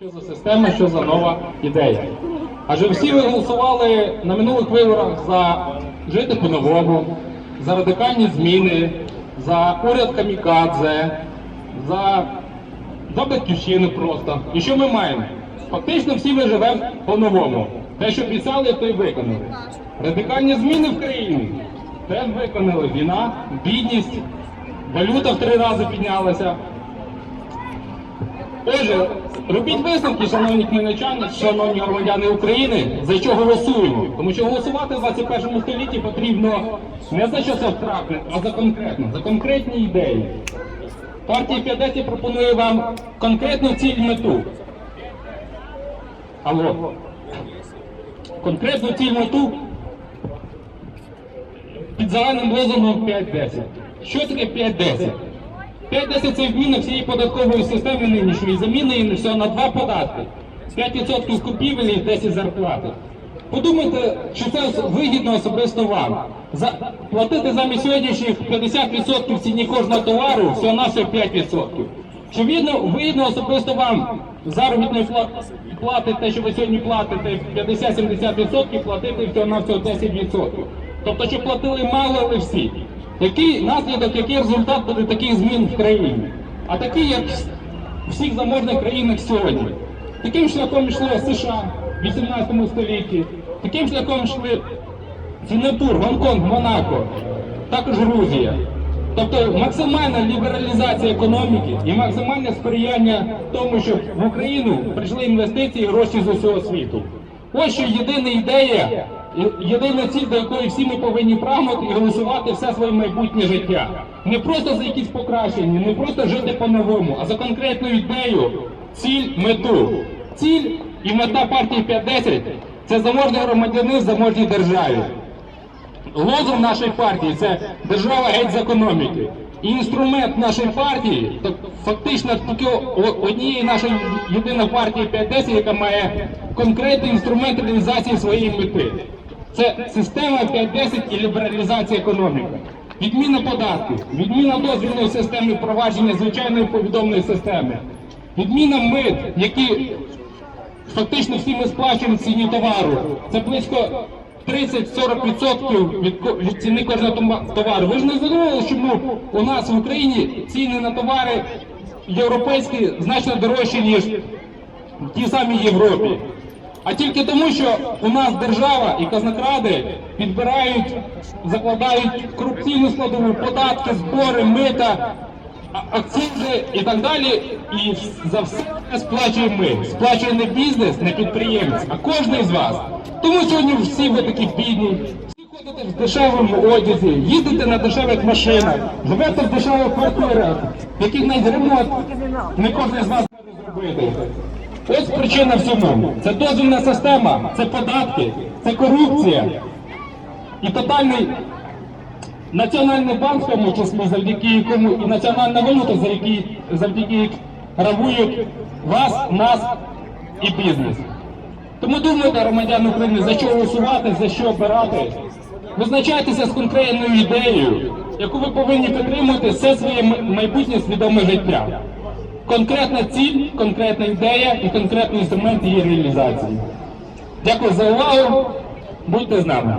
Що за система, що за нова ідея? Адже всі ви голосували на минулих виборах за жити по-новому, за радикальні зміни, за уряд камікадзе, за, за батьківщину просто. І що ми маємо? Фактично всі ми живемо по-новому. Те, що обіцяли, то й виконали. Радикальні зміни в країні теж виконали. Війна, бідність, валюта в три рази піднялася. Отже, робіть висновки, шановні хмельничани, шановні громадяни України, за що голосуємо. Тому що голосувати в 21 столітті потрібно не за щось абстрактне, а за конкретне, за конкретні ідеї. Партія 50 пропонує вам конкретну ціль мету. Алло. Конкретну ціль мету під загальним лозунгом 5-10. Що таке 5-10? 5-10 це вміна всієї податкової системи нинішньої, заміни всього на два податки. 5% купівель і 10 зарплати. Подумайте, чи це вигідно особисто вам. За, платити замість сьогоднішніх 50% ціні кожного товару всього на всього 5%. Чи вигідно, вигідно особисто вам заробітної пла- плати, те, що ви сьогодні платите 50-70%, платити всього на всього 10%. Тобто, що платили мало, але всі. Який наслідок, який результат буде таких змін в країні? А такий, як в всіх заможних країнах сьогодні. Таким шляхом йшли США в 18 столітті, таким шляхом йшли Сінгапур, Гонконг, Монако, також Грузія. Тобто максимальна лібералізація економіки і максимальне сприяння тому, щоб в Україну прийшли інвестиції і гроші з усього світу. Ось що єдина ідея, єдина ціль, до якої всі ми повинні прагнути і голосувати все своє майбутнє життя. Не просто за якісь покращення, не просто жити по-новому, а за конкретну ідею, ціль, мету. Ціль і мета партії 510 – це заможний громадянин в заможній державі. Лозунг нашої партії це держава геть з економіки. І інструмент нашої партії, фактично тільки однієї нашої єдина партії 510, яка має конкретний інструмент реалізації своєї мети. Це система 510 і лібералізація економіки. Відміна податків, відміна дозвільної системи впровадження звичайної повідомної системи, відміна мит, які фактично всі ми сплачуємо ціні товару. Це близько 30-40% від, від ціни кожного товару. Ви ж не задумали, чому у нас в Україні ціни на товари європейські значно дорожчі, ніж в тій самій Європі. А тільки тому, що у нас держава і казнокради підбирають, закладають корупційну складову, податки, збори, мита, акцизи і так далі. І за все сплачуємо ми. Сплачує не бізнес, не підприємець, а кожен з вас. Тому сьогодні всі ви такі бідні. Всі ходите в дешевому одязі, їздите на дешевих машинах, живете в дешевих квартирах, в яких навіть ремонт не кожен з вас може зробити. Ось причина всьому. Це дозвільна система, це податки, це корупція і тотальний Національний банк, в тому числі, завдяки якому і національна валюта, завдяки якій грабують вас, нас і бізнес. Тому думайте, громадяни України, за що голосувати, за що обирати. Визначайтеся з конкретною ідеєю, яку ви повинні підтримувати все своє майбутнє свідоме життя. Конкретна ціль, конкретна ідея і конкретний інструмент її реалізації. Дякую за увагу. Будьте з нами.